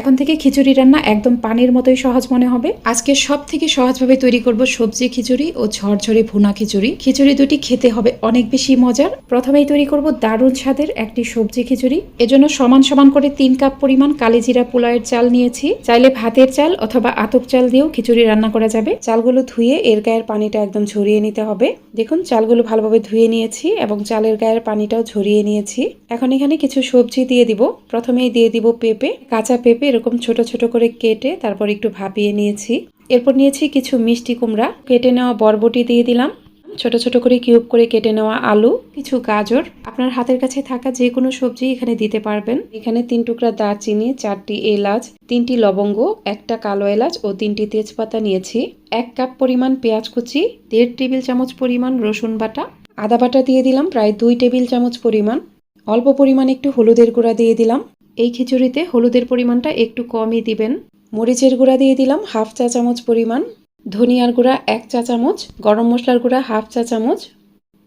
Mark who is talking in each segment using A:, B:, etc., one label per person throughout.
A: এখন থেকে খিচুড়ি রান্না একদম পানির মতোই সহজ মনে হবে। আজকে সব থেকে সহজভাবে তৈরি করব সবজি খিচুড়ি ও ঝরঝরে ভুনা খিচুড়ি। খিচুড়ি দুটি খেতে হবে অনেক বেশি মজার। প্রথমেই তৈরি করব দারুণ স্বাদের একটি সবজি খিচুড়ি। এজন্য সমান সমান করে তিন কাপ পরিমাণ কালিজিরা পোলাওয়ের চাল নিয়েছি। চাইলে ভাতের চাল অথবা আতপ চাল দিয়েও খিচুড়ি রান্না করা যাবে। চালগুলো ধুয়ে এর গায়ের পানিটা একদম ঝরিয়ে নিতে হবে। দেখুন, চালগুলো ভালোভাবে ধুয়ে নিয়েছি এবং চালের গায়ের পানিটাও ঝরিয়ে নিয়েছি। এখন এখানে কিছু সবজি দিয়ে দিব। প্রথমেই দিয়ে দিব পেঁপে, কাঁচা পেঁপে এরকম ছোট ছোট করে কেটে তারপর একটু ভাপিয়ে নিয়েছি। এরপর নিয়েছি কিছু মিষ্টি কুমড়া। কেটে নেওয়া বরবটি দিয়ে দিলাম। ছোট ছোট করে কিউব করে কেটে নেওয়া আলু, কিছু গাজর। আপনার হাতের কাছে থাকা যে কোনো সবজি এখানে দিতে পারবেন। এখানে তিন টুকরা দারচিনি, চারটি এলাচ, তিনটি লবঙ্গ, একটা কালো এলাচ ও তিনটি তেজপাতা নিয়েছি। এক কাপ পরিমাণ পেঁয়াজ কুচি, দেড় টেবিল চামচ পরিমাণ রসুন বাটা। আদা বাটা দিয়ে দিলাম প্রায় দুই টেবিল চামচ পরিমাণ। অল্প পরিমাণ একটু হলুদের গুঁড়া দিয়ে দিলাম। এই খিচুড়িতে হলুদের পরিমাণটা একটু কমই দিবেন। মরিচের গুঁড়া দিয়ে দিলাম হাফ চা চামচ পরিমাণ। ধনিয়ার গুঁড়া এক চা চামচ, গরম মশলার গুঁড়া হাফ চা চামচ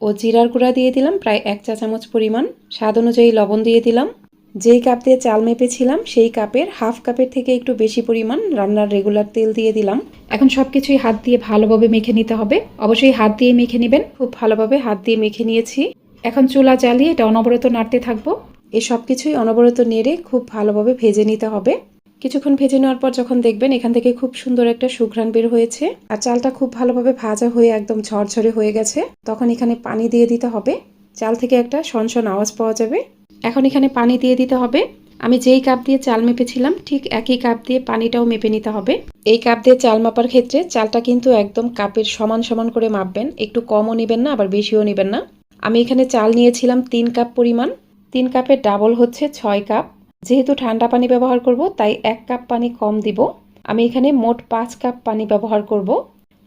A: ও জিরার গুঁড়া দিয়ে দিলাম প্রায় এক চা চামচ পরিমাণ। স্বাদ অনুযায়ী লবণ দিয়ে দিলাম। যেই কাপ দিয়ে চাল মেপেছিলাম সেই কাপের হাফ কাপের থেকে একটু বেশি পরিমাণ রান্নার রেগুলার তেল দিয়ে দিলাম। এখন সব কিছুই হাত দিয়ে ভালোভাবে মেখে নিতে হবে। অবশ্যই হাত দিয়ে মেখে নেবেন। খুব ভালোভাবে হাত দিয়ে মেখে নিয়েছি। এখন চুলা জ্বালিয়ে এটা অনবরত নাড়তে থাকব। এই সব কিছুই অনবরত নেড়ে খুব ভালোভাবে ভেজে নিতে হবে। কিছুক্ষণ ভেজে নেওয়ার পর যখন দেখবেন এখান থেকে খুব সুন্দর একটা সুঘ্রাণ বের হয়েছে আর চালটা খুব ভালোভাবে ভাজা হয়ে একদম ঝরঝরে হয়ে গেছে, তখন এখানে পানি দিয়ে দিতে হবে। চাল থেকে একটা সনসন আওয়াজ পাওয়া যাবে। এখন এখানে পানি দিয়ে দিতে হবে। আমি যেই কাপ দিয়ে চাল মেপেছিলাম, ঠিক একই কাপ দিয়ে পানিটাও মেপে নিতে হবে। এই কাপ দিয়ে চাল মাপার ক্ষেত্রে চালটা কিন্তু একদম কাপের সমান সমান করে মাপবেন। একটু কমও নেবেন না, আবার বেশিও নেবেন না। আমি এখানে চাল নিয়েছিলাম তিন কাপ পরিমাণ। তিন কাপের ডাবল হচ্ছে ছয় কাপ। যেহেতু ঠান্ডা পানি ব্যবহার করব, তাই এক কাপ পানি কম দিব। আমি এখানে মোট পাঁচ কাপ পানি ব্যবহার করব।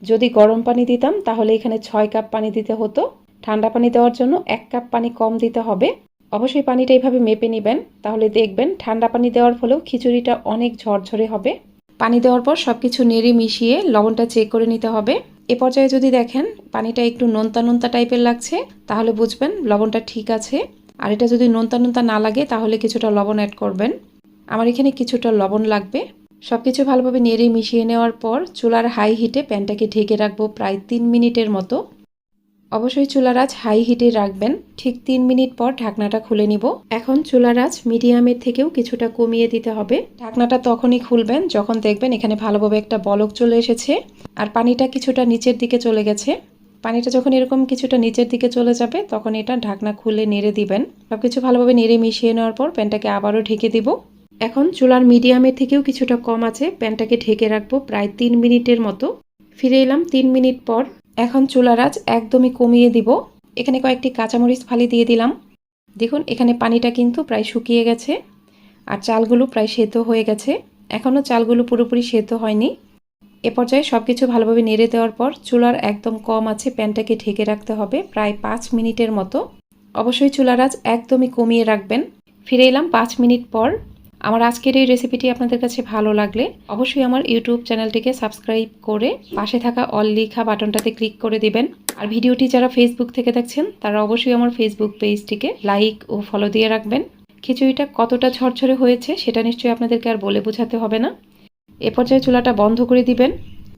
A: যদি গরম পানি দিতাম, তাহলে এখানে ছয় কাপ পানি দিতে হতো। ঠান্ডা পানি দেওয়ার জন্য এক কাপ পানি কম দিতে হবে। অবশ্যই পানিটা এইভাবে মেপে নেবেন, তাহলে দেখবেন ঠান্ডা পানি দেওয়ার ফলেও খিচুড়িটা অনেক ঝরঝরে হবে। পানি দেওয়ার পর সব কিছু নেড়ে মিশিয়ে লবণটা চেক করে নিতে হবে। এ পর্যায়ে যদি দেখেন পানিটা একটু নোনতা নোনতা টাইপের লাগছে, তাহলে বুঝবেন লবণটা ঠিক আছে। আর এটা যদি নোনতা নোনতা না লাগে, তাহলে কিছুটা লবণ অ্যাড করবেন। আমার এখানে কিছুটা লবণ লাগবে। সব কিছু ভালোভাবে নেড়ে মিশিয়ে নেওয়ার পর চুলার হাই হিটে প্যানটাকে ঢেকে রাখব প্রায় তিন মিনিটের মতো। অবশ্যই চুলার আঁচ হাই হিটে রাখবেন। ঠিক তিন মিনিট পর ঢাকনাটা খুলে নিব। এখন চুলার আঁচ মিডিয়ামের থেকেও কিছুটা কমিয়ে দিতে হবে। ঢাকনাটা তখনই খুলবেন যখন দেখবেন এখানে ভালোভাবে একটা বলক চলে এসেছে। আর পানিটা কিছুটা নিচের দিকে চলে গেছে। পানিটা যখন এরকম কিছুটা নিচের দিকে চলে যাবে, তখন এটা ঢাকনা খুলে নেড়ে দিবেন। সব কিছু ভালোভাবে নেড়ে মিশিয়ে নেওয়ার পর প্যানটাকে আবারও ঢেকে দিব। এখন চুলার মিডিয়ামের থেকেও কিছুটা কম আছে, প্যানটাকে ঢেকে রাখব প্রায় তিন মিনিটের মতো। ফিরে এলাম তিন মিনিট পর। এখন চুলার আঁচ একদমই কমিয়ে দিব। এখানে কয়েকটি কাঁচামরিচ ফালি দিয়ে দিলাম। দেখুন, এখানে পানিটা কিন্তু প্রায় শুকিয়ে গেছে, আর চালগুলো প্রায় সেদ্ধ হয়ে গেছে। এখনও চালগুলো পুরোপুরি সেদ্ধ হয়নি। এ পর্যায়ে সব কিছু ভালোভাবে নেড়ে দেওয়ার পর চুলার একদম কম আছে প্যানটাকে ঢেকে রাখতে হবে প্রায় পাঁচ মিনিটের মতো। অবশ্যই চুলার আজ একদমই কমিয়ে রাখবেন। ফিরে এলাম পাঁচ মিনিট পর। আমার আজকের এই রেসিপিটি আপনাদের কাছে ভালো লাগলে অবশ্যই আমার ইউটিউব চ্যানেলটিকে সাবস্ক্রাইব করে পাশে থাকা অল লিখা বাটনটাতে ক্লিক করে দিবেন। আর ভিডিওটি যারা ফেসবুক থেকে দেখছেন, তারা অবশ্যই আমার ফেসবুক পেজটিকে লাইক ও ফলো দিয়ে রাখবেন। খিচুড়িটা কতটা ঝরঝরে হয়েছে সেটা নিশ্চয়ই আপনাদেরকে আর বলে বোঝাতে হবে না। এ পর্যায়ে চুলাটা বন্ধ করে দিবেন।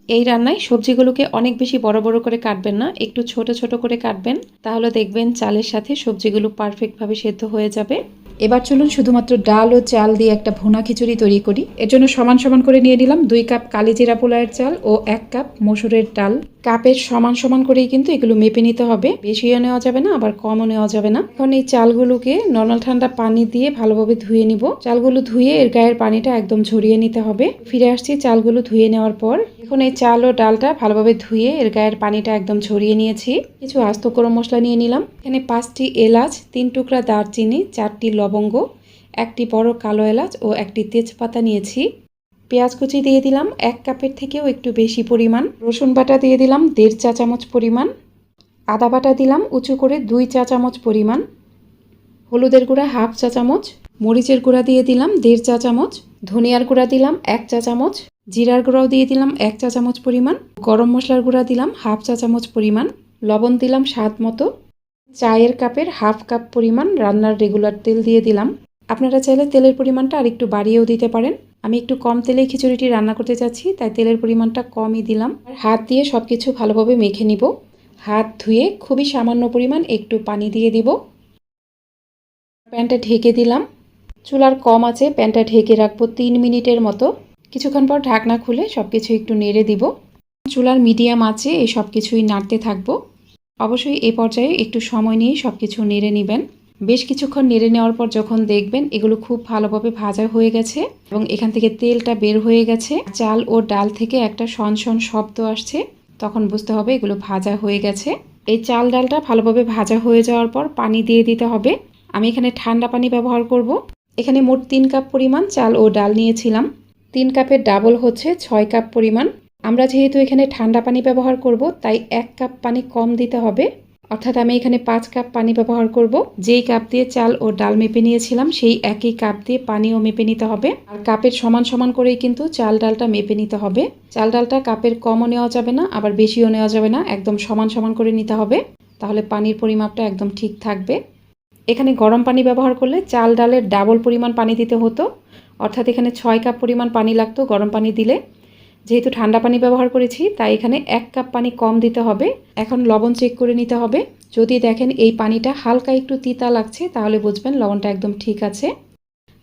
A: এই রান্নায় সবজিগুলোকে অনেক বেশি বড় বড় করে কাটবেন না, একটু ছোট ছোট করে কাটবেন। তাহলে দেখবেন চালের সাথে সবজিগুলো পারফেক্টভাবে সেদ্ধ হয়ে যাবে। এবার চলুন শুধুমাত্র ডাল ও চাল দিয়ে একটা ভুনা খিচুড়ি তৈরি করি। এর জন্য সমান সমান করে নিয়ে নিলাম দুই কাপ কালিজিরা পোলায়ের চাল ও এক কাপ মসুরের ডাল। কাপের সমান সমান করেই কিন্তু এগুলো মেপে নিতে হবে। বেশিও নেওয়া যাবে না, আবার কমও নেওয়া যাবে না। এখন এই চালগুলোকে নর্মাল ঠান্ডা পানি দিয়ে ভালোভাবে ধুয়ে নিব। চালগুলো ধুয়ে এর গায়ের পানিটা একদম ঝরিয়ে নিতে হবে। ফিরে আসছি চালগুলো ধুয়ে নেওয়ার পর। এখন এই চাল ও ডালটা ভালোভাবে ধুয়ে এর গায়ের পানিটা একদম ছড়িয়ে নিয়েছি। কিছু আস্ত গরম মশলা নিয়ে নিলাম। এখানে পাঁচটি এলাচ, তিন টুকরা দারচিনি, চারটি লবঙ্গ, একটি বড় কালো এলাচ ও একটি তেজপাতা নিয়েছি। পেঁয়াজ কুচি দিয়ে দিলাম এক কাপের থেকেও একটু বেশি পরিমাণ। রসুন বাটা দিয়ে দিলাম দেড় চা চামচ পরিমাণ। আদা বাটা দিলাম উঁচু করে দুই চা চামচ পরিমাণ। হলুদের গুঁড়া হাফ চা চামচ। মরিচের গুঁড়া দিয়ে দিলাম দেড় চা চামচ। ধনিয়ার গুঁড়া দিলাম এক চা চামচ। জিরার গুঁড়াও দিয়ে দিলাম এক চা চামচ পরিমাণ, গরম মশলার গুঁড়া দিলাম হাফ চা চামচ পরিমাণ, লবণ দিলাম স্বাদ মতো, চায়ের কাপের হাফ কাপ পরিমাণ রান্নার রেগুলার তেল দিয়ে দিলাম। আপনারা চাইলে তেলের পরিমাণটা আর একটু বাড়িয়েও দিতে পারেন। আমি একটু কম তেলে খিচুড়িটি রান্না করতে চাচ্ছি, তাই তেলের পরিমাণটা কমই দিলাম। আর হাত দিয়ে সব কিছু ভালোভাবে মেখে নিব। হাত ধুয়ে খুবই সামান্য পরিমাণ একটু পানি দিয়ে দিব। প্যানটা ঢেকে দিলাম। চুলার কম আছে, প্যানটা ঢেকে রাখব তিন মিনিটের মতো। কিছুক্ষণ পর ঢাকনা খুলে সব কিছু একটু নেড়ে দিব। চুলার মিডিয়াম আছে, এই সব কিছুই নাড়তে থাকব। অবশ্যই এই পর্যায়ে একটু সময় নিয়ে সব কিছু নেড়ে নেবেন। বেশ কিছুক্ষণ নেড়ে নেওয়ার পর যখন দেখবেন এগুলো খুব ভালোভাবে ভাজা হয়ে গেছে এবং এখান থেকে তেলটা বের হয়ে গেছে, চাল ও ডাল থেকে একটা শন শব্দ আসছে, তখন বুঝতে হবে এগুলো ভাজা হয়ে গেছে। এই চাল ডালটা ভালোভাবে ভাজা হয়ে যাওয়ার পর পানি দিয়ে দিতে হবে। আমি এখানে ঠান্ডা পানি ব্যবহার করব। এখানে মোট তিন কাপ পরিমাণ চাল ও ডাল নিয়েছিলাম। তিন কাপের ডাবল হচ্ছে ছয় কাপ পরিমাণ। আমরা যেহেতু এখানে ঠান্ডা পানি ব্যবহার করব, তাই এক কাপ পানি কম দিতে হবে। অর্থাৎ আমি এখানে পাঁচ কাপ পানি ব্যবহার করব। যেই কাপ দিয়ে চাল ও ডাল মেপে নিয়েছিলাম, সেই একই কাপ দিয়ে পানিও মেপে নিতে হবে। আর কাপের সমান সমান করেই কিন্তু চাল ডালটা মেপে নিতে হবে। চাল ডালটা কাপের কমও নেওয়া যাবে না, আবার বেশিও নেওয়া যাবে না, একদম সমান সমান করে নিতে হবে। তাহলে পানির পরিমাপটা একদম ঠিক থাকবে। এখানে গরম পানি ব্যবহার করলে চাল ডালের ডাবল পরিমাণ পানি দিতে হতো। অর্থাৎ এখানে ছয় কাপ পরিমাণ পানি লাগতো, গরম পানি দিলে। যেহেতু ঠান্ডা পানি ব্যবহার করেছি, তাই এখানে এক কাপ পানি কম দিতে হবে। এখন লবণ চেক করে নিতে হবে। যদি দেখেন এই পানিটা হালকা একটু তিতা লাগছে, তাহলে বুঝবেন লবণটা একদম ঠিক আছে।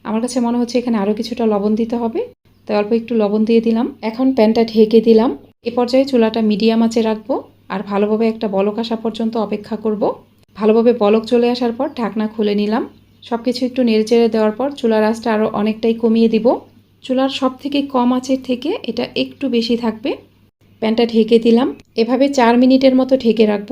A: আমার কাছে মনে হচ্ছে এখানে আরও কিছুটা লবণ দিতে হবে। তাই অল্প একটু লবণ দিয়ে দিলাম। এখন প্যানটা ঢেকে দিলাম। এ পর্যায়ে চুলাটা মিডিয়াম আঁচে রাখব আর ভালোভাবে একটা বলক আসা পর্যন্ত অপেক্ষা করব। ভালোভাবে বলক চলে আসার পর ঢাকনা খুলে নিলাম। সব কিছু একটু নেড়েচেড়ে দেওয়ার পর চুলার আঁচটা আরও অনেকটাই কমিয়ে দিব। চুলার সব থেকে কম আঁচের থেকে এটা একটু বেশি থাকবে। প্যানটা ঢেকে দিলাম। এভাবে চার মিনিটের মতো ঢেকে রাখব।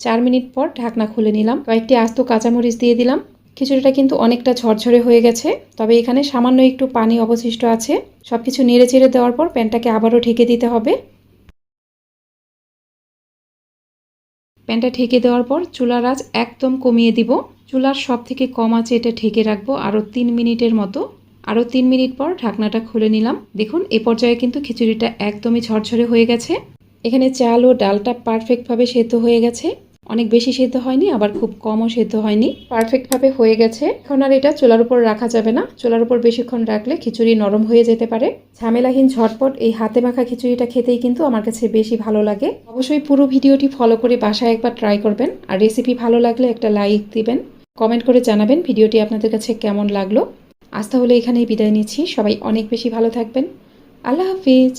A: চার মিনিট পর ঢাকনা খুলে নিলাম। কয়েকটি আস্ত কাঁচামরিচ দিয়ে দিলাম। খিচুড়িটা কিন্তু অনেকটা ঝরঝরে হয়ে গেছে। তবে এখানে সামান্য একটু পানি অবশিষ্ট আছে। সব কিছু নেড়ে চেড়ে দেওয়ার পর প্যানটাকে আবারও ঢেকে দিতে হবে। প্যানটা ঢেকে দেওয়ার পর চুলার আঁচ একদম কমিয়ে দিব। চুলার সব থেকে কম আছে এটা ঢেকে রাখব আরও তিন মিনিটের মতো। আরও তিন মিনিট পর ঢাকনাটা খুলে নিলাম। দেখুন, এ পর্যায়ে কিন্তু খিচুড়িটা একদমই ঝরঝরে হয়ে গেছে। এখানে চাল ও ডালটা পারফেক্টভাবে সেদ্ধ হয়ে গেছে। অনেক বেশি সেদ্ধ হয়নি, আবার খুব কমও সেদ্ধ হয়নি। পারফেক্টভাবে হয়ে গেছে। এখন আর এটা চুলার উপর রাখা যাবে না। চুলার উপর বেশিক্ষণ রাখলে খিচুড়ি নরম হয়ে যেতে পারে। ঝামেলাহীন ঝটপট এই হাতে মাখা খিচুড়িটা খেতেই কিন্তু আমার কাছে বেশি ভালো লাগে। অবশ্যই পুরো ভিডিওটি ফলো করে বাসায় একবার ট্রাই করবেন। আর রেসিপি ভালো লাগলে একটা লাইক দিবেন। কমেন্ট করে জানাবেন ভিডিওটি আপনাদের কাছে কেমন লাগল। আজ তাহলে এখানেই বিদায় নিচ্ছি। সবাই অনেক বেশি ভালো থাকবেন। আল্লাহ হাফিজ।